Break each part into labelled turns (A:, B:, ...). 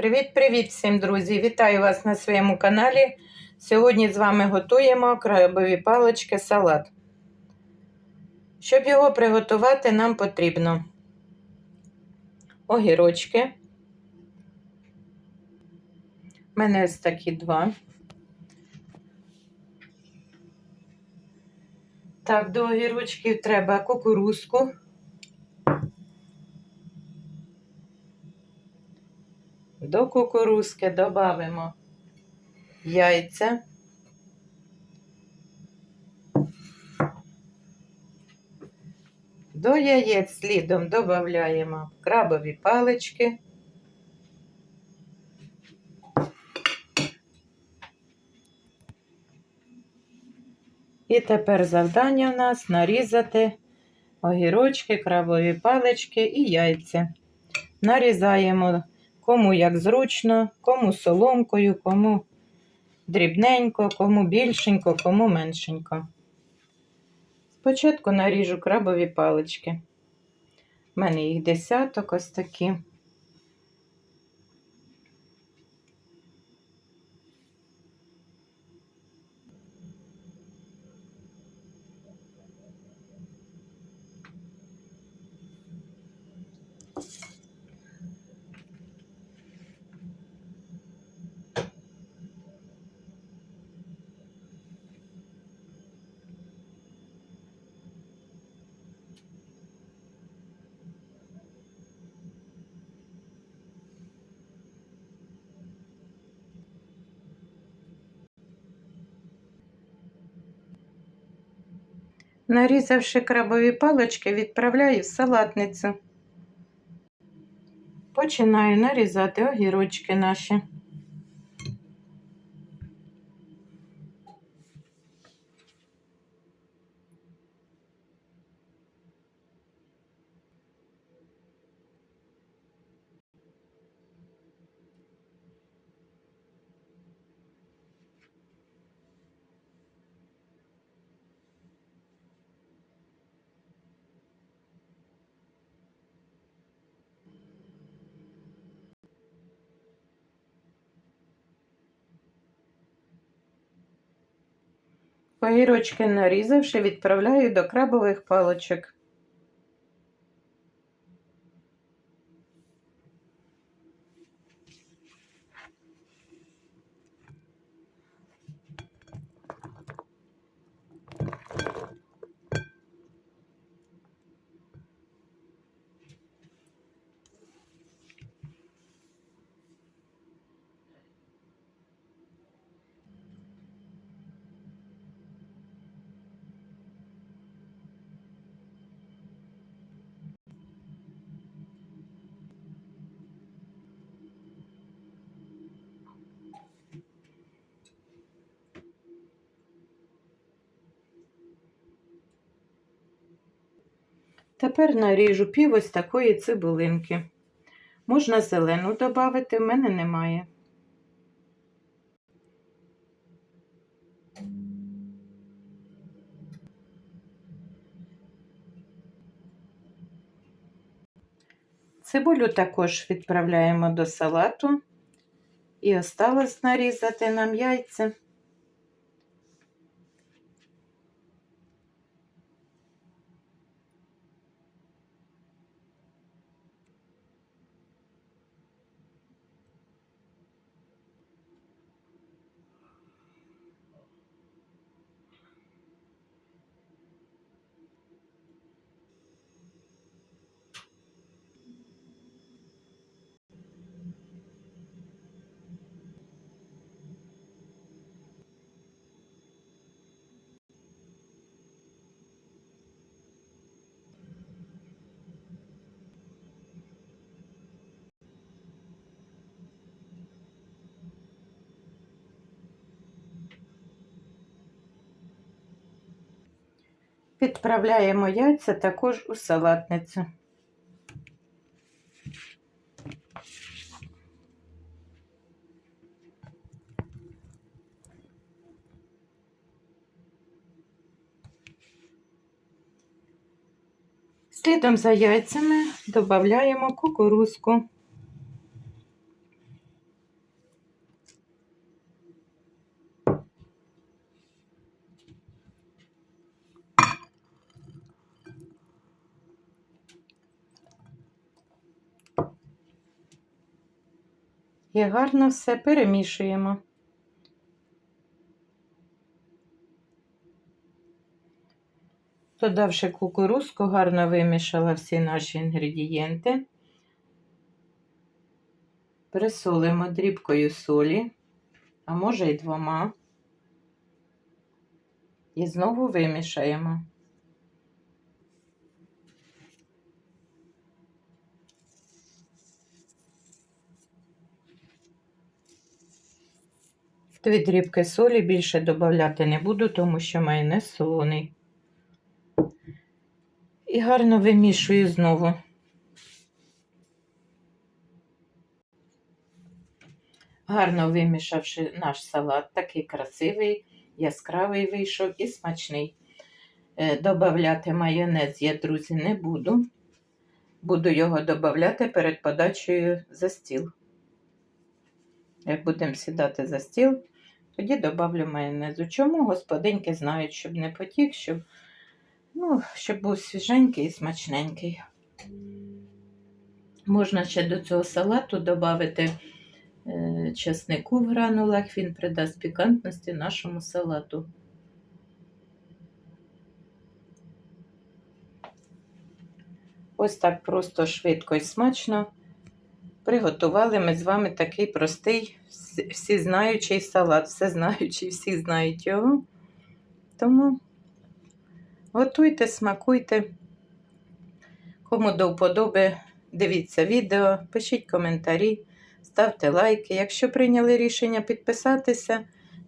A: Привіт-привіт всім, друзі! Вітаю вас на своєму каналі. Сьогодні з вами готуємо крабові палички салат. Щоб його приготувати, нам потрібно огірочки. У мене ось такі два. Так, до огірочків треба кукурузку. До кукурузки додамо яйця. До яєць слідом додаємо крабові палички. І тепер завдання у нас нарізати огірочки, крабові палички і яйця. Нарізаємо кому як зручно, кому соломкою, кому дрібненько, кому більшенько, кому меншенько. Спочатку наріжу крабові палички. У мене їх десяток ось такі. Нарізавши крабові палички, відправляю в салатницю. Починаю нарізати огірочки наші. Огірочки нарізавши, відправляю до крабових паличок. Тепер наріжу пів ось такої цибулинки. Можна зелену додати, в мене немає. Цибулю також відправляємо до салату. І осталось нарізати нам яйця. Відправляємо яйця також у салатницю. Слідом за яйцями додаємо кукурузку. І гарно все перемішуємо. Додавши кукурузку, гарно вимішала всі наші інгредієнти. Присолимо дрібкою солі, а може й двома. І знову вимішаємо. Дві дрібки солі більше додати не буду, тому що майонез солоний. І гарно вимішую знову. Гарно вимішавши наш салат, такий красивий, яскравий вийшов і смачний. Е, Добавляти майонез я, друзі, не буду. Буду його додати перед подачею за стіл. Як будемо сідати за стіл, тоді додавлю майонезу. Чому господинки знають, щоб не потік, щоб, ну, щоб був свіженький і смачненький. Можна ще до цього салату додати е, чеснику в гранулах, він придасть пікантності нашому салату. Ось так просто швидко і смачно приготували ми з вами такий простий, всі знаючий салат, все знаючий, всі знають його. Тому готуйте, смакуйте. Кому до вподоби, дивіться відео, пишіть коментарі, ставте лайки. Якщо прийняли рішення підписатися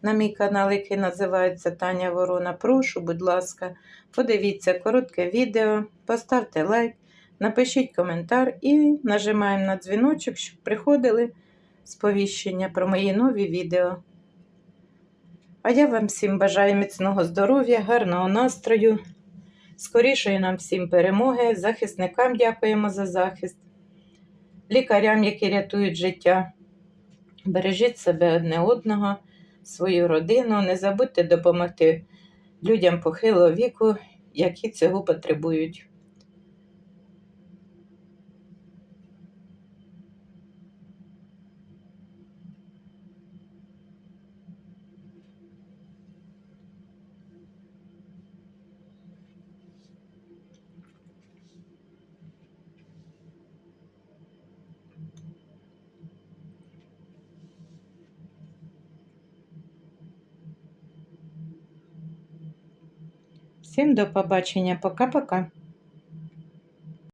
A: на мій канал, який називається Таня Ворона, прошу, будь ласка, подивіться коротке відео, поставте лайк. Напишіть коментар і нажимаємо на дзвіночок, щоб приходили сповіщення про мої нові відео. А я вам всім бажаю міцного здоров'я, гарного настрою, скорішої нам всім перемоги, захисникам дякуємо за захист, лікарям, які рятують життя. Бережіть себе одне одного, свою родину, не забудьте допомогти людям похилого віку, які цього потребують. Всім до побачення. Пока-пока.